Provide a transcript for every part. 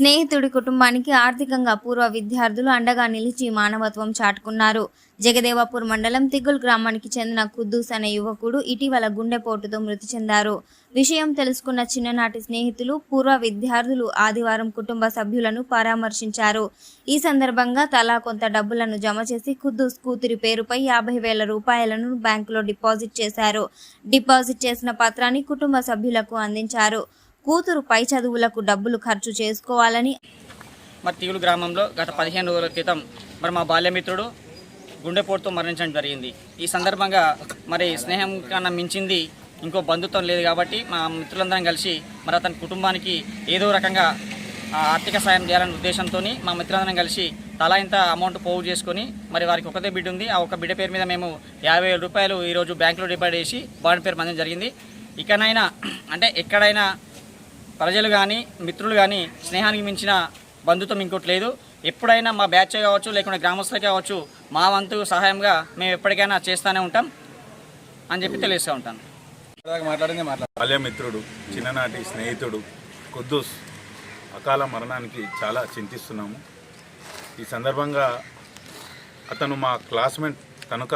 స్నేహితుడి కుటుంబానికి ఆర్థికంగా పూర్వ విద్యార్థులు అండగా నిలిచి మానవత్వం చాటుకున్నారు. జగదేవాపూర్ మండలం తిగుల్ గ్రామానికి చెందిన కుద్దూస్ అనే యువకుడు ఇటీవల గుండెపోటుతో మృతి చెందారు. విషయం తెలుసుకున్న చిన్ననాటి స్నేహితులు పూర్వ విద్యార్థులు ఆదివారం కుటుంబ సభ్యులను పరామర్శించారు. ఈ సందర్భంగా తలా కొంత డబ్బులను జమ చేసి కుద్దూస్ కూతురి పేరుపై యాభై వేల రూపాయలను బ్యాంకులో డిపాజిట్ చేశారు. డిపాజిట్ చేసిన పత్రాన్ని కుటుంబ సభ్యులకు అందించారు. కూతురు పై చదువులకు డబ్బులు ఖర్చు చేసుకోవాలని మరి తీగులు గ్రామంలో గత పదిహేను రోజుల క్రితం మరి మా బాల్యమిత్రుడు గుండెపోటుతో మరణించడం జరిగింది. ఈ సందర్భంగా మరి స్నేహం కన్నా మించింది ఇంకో బంధుత్వం లేదు కాబట్టి మా మిత్రులందరం కలిసి మరి అతని కుటుంబానికి ఏదో రకంగా ఆర్థిక సాయం చేయాలనే ఉద్దేశంతో మా మిత్రులందరం కలిసి తలా ఇంత అమౌంట్ పోగు చేసుకొని మరి వారికి ఒకటే బిడ్డ ఉంది. ఆ ఒక బిడ్డ పేరు మీద మేము యాభై వేల రూపాయలు ఈరోజు బ్యాంకులో డిపాజిట్ చేసి వాడి పేరు మందం జరిగింది. ఇకనైనా అంటే ఎక్కడైనా ప్రజలు కానీ మిత్రులు కానీ స్నేహానికి మించిన బంధుత్వం ఇంకోటి లేదు. ఎప్పుడైనా మా బ్యాచ్ కావచ్చు లేకుంటే గ్రామస్తులే కావచ్చు మా వంతు సహాయంగా మేము ఎప్పటికైనా చేస్తూనే ఉంటాం అని చెప్పి తెలియస్తూ ఉంటాను. బాల్యమిత్రుడు చిన్ననాటి స్నేహితుడు కుద్దూస్ అకాల మరణానికి చాలా చింతిస్తున్నాము. ఈ సందర్భంగా అతను మా క్లాస్మేట్ కనుక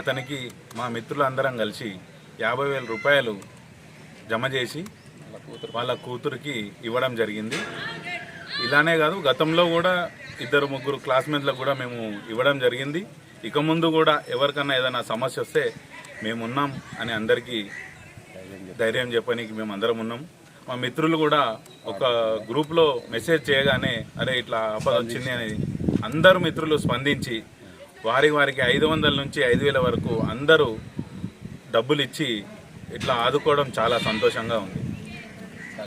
అతనికి మా మిత్రులందరం కలిసి యాభై వేల రూపాయలు జమ చేసి వాళ్ళ కూతురికి. ఇవ్వడం జరిగింది. ఇలానే కాదు గతంలో కూడా ఇద్దరు ముగ్గురు క్లాస్మేట్లకు కూడా మేము ఇవ్వడం జరిగింది. ఇక ముందు కూడా ఎవరికన్నా ఏదైనా సమస్య వస్తే మేమున్నాం అని అందరికీ ధైర్యం చెప్పడానికి మేము అందరం ఉన్నాం. మా మిత్రులు కూడా ఒక గ్రూప్లో మెసేజ్ చేయగానే అరే ఇట్లా ఆపద వచ్చింది అని అందరు మిత్రులు స్పందించి వారి వారికి ఐదు వందల నుంచి ఐదు వేల వరకు అందరూ డబ్బులు ఇచ్చి ఇట్లా ఆదుకోవడం చాలా సంతోషంగా ఉంది.